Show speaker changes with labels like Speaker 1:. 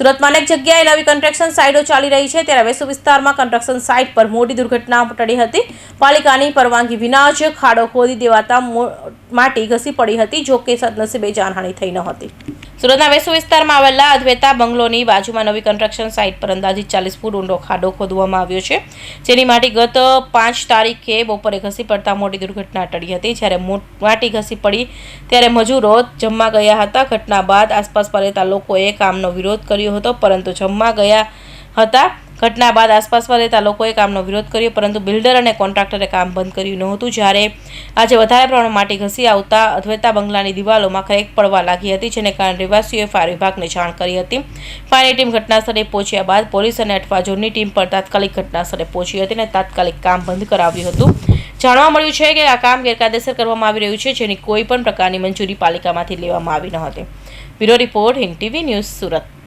Speaker 1: સુરતમાં અનેક જગ્યાએ નવી કન્સ્ટ્રક્શન સાઇટો ચાલી રહી છે. ત્યારે વેસુ વિસ્તારમાં કન્સ્ટ્રક્શન સાઇટ પર મોટી દુર્ઘટના ટળી હતી. પાલિકાની પરવાનગી વિના જ ખાડો ખોદી દેવાતા માટી ઘસી પડી હતી, જો કે સદનસીબે જાનહાની થઈ ન હતી. સુરતના વેસુ વિસ્તારમાં આવેલા અદ્વૈતા બંગલોની બાજુમાં નવી કન્સ્ટ્રક્શન સાઇટ પર અંદાજિત ચાલીસ ફૂટ ઊંડો ખાડો ખોદવામાં આવ્યો છે. જેની માટી ગત પાંચ તારીખે બપોરે ઘસી પડતા મોટી દુર્ઘટના ટળી હતી. જ્યારે માટી ઘસી પડી ત્યારે મજૂરો જમવા ગયા હતા. ઘટના બાદ આસપાસ રહેતા લોકોએ કામનો વિરોધ કર્યો હતો, પરંતુ જમવા ગયા હતા. ઘટના બાદ આસપાસમાં રહેતા લોકોએ કામનો વિરોધ કર્યો, પરંતુ બિલ્ડર અને કોન્ટ્રાક્ટરે કામ બંધ કર્યું નહોતું. જ્યારે આજે વધારે પ્રમાણમાં માટી ઘસી આવતા અદ્વૈતા બંગલાની દિવાલોમાં ક્રેક પડવા લાગી હતી, જેને કારણે રહેવાસીઓએ ફાયર વિભાગને જાણ કરી હતી. ફાયરની ટીમ ઘટનાસ્થળે પહોંચ્યા બાદ પોલીસ અને અઠવા ઝોનની ટીમ પણ તાત્કાલિક ઘટનાસ્થળે પહોંચી હતી અને તાત્કાલિક કામ બંધ કરાવ્યું હતું. જાણવા મળ્યું છે કે આ કામ ગેરકાયદેસર કરવામાં આવી રહ્યું છે, જેની કોઈ પણ પ્રકારની મંજૂરી પાલિકામાંથી લેવામાં આવી ન હતી. Bureau report, Hind TV news Surat.